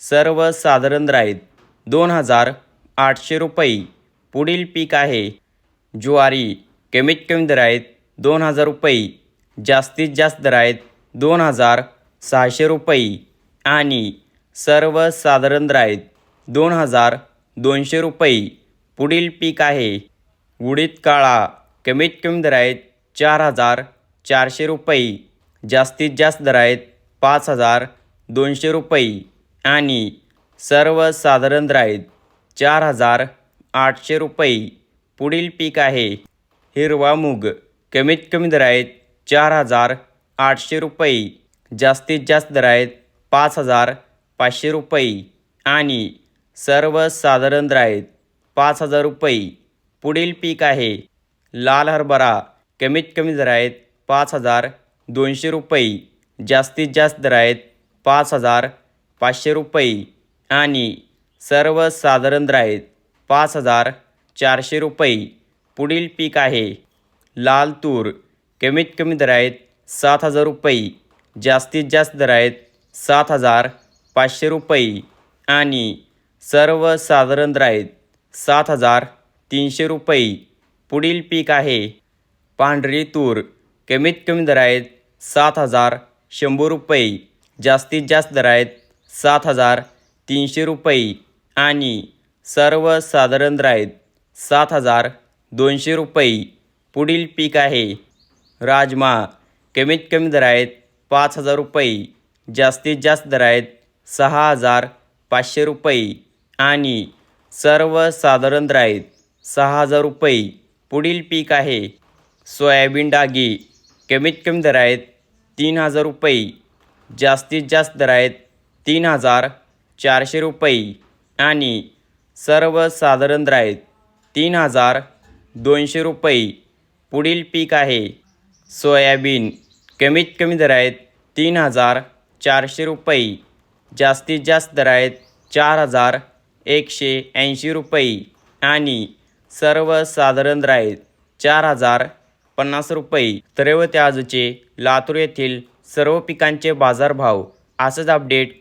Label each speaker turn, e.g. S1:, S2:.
S1: सर्वसाधारण साधारण आहेत दोन हजार आठशे रुपये. पुढील पीक आहे. ज्वारी कमीत कमी दर आहेत दोन हजार रुपये. जास्तीत जास्त दर आहेत दोन हजार सहाशे रुपये. आणि सर्वसाधारण साधारण आहेत दोन हजार दोनशे रुपये. पुढील पीक आहे. उडीद काळा कमीत कमी दर आहेत चार हजार चारशे रुपये. जास्तीत जास्त दर आहेत पाच हजार दोनशे रुपये. आणि सर्वसाधारण राईत आहेत चार हजार आठशे रुपये पुढील पीक आहे. हिरवा मूग कमीत कमी दर आहेत चार हजार आठशे रुपये जास्तीत जास्त दर आहेत पाच हजार पाचशे रुपये आणि सर्वसाधारण राईत आहेत पाच हजार रुपये पुढील पीक आहे. लाल हरभरा कमीत कमी दर आहेत पाच हजार दोनशे रुपये जास्तीत जास्त दर आहेत पाच हजार पाचशे रुपये आणि सर्वसाधारण दर आहेत पाच हजार चारशे रुपये. पुढील पीक आहे लाल तूर. कमीत कमी दर आहेत सात हजार रुपये. जास्तीत जास्त दर आहेत सात हजार पाचशे रुपये. आणि सर्वसाधारण दर आहेत सात हजार तीनशे रुपये. पुढील पीक आहे पांढरी तूर. कमीत कमी दर आहेत सात हजार शंभर रुपये. जास्तीत जास्त दर आहेत सात हजार तीनशे रुपये आणि सर्वसाधारण साधारण आहेत सात हजार दोनशे रुपये. पुढील पीक आहे. राजमा. कमीत कमी दर आहेत पाच हजार रुपये. जास्तीत जास्त दर आहेत सहा हजार पाचशे रुपये. आणि सर्वसाधारण साधारण आहेत सहा हजार रुपये. पुढील पीक आहे. सोयाबीन डागी. कमीत कमी दर आहेत तीन हजार रुपये. जास्तीत जास्त दर आहेत तीन हजार चारशे रुपये आणि सर्वसाधारण दर तीन हजार दोनशे रुपये. पुढील पीक आहे सोयाबीन. कमीत कमी दर आहेत तीन हजार चारशे रुपये. जास्तीत जास्त दर आहेत चार हजार एकशे ऐंशी रुपये. आणि सर्वसाधारण दर चार हजार पन्नास रुपये. तर हे आजचे लातूर येथील सर्व पिकांचे बाजारभाव. असंच अपडेट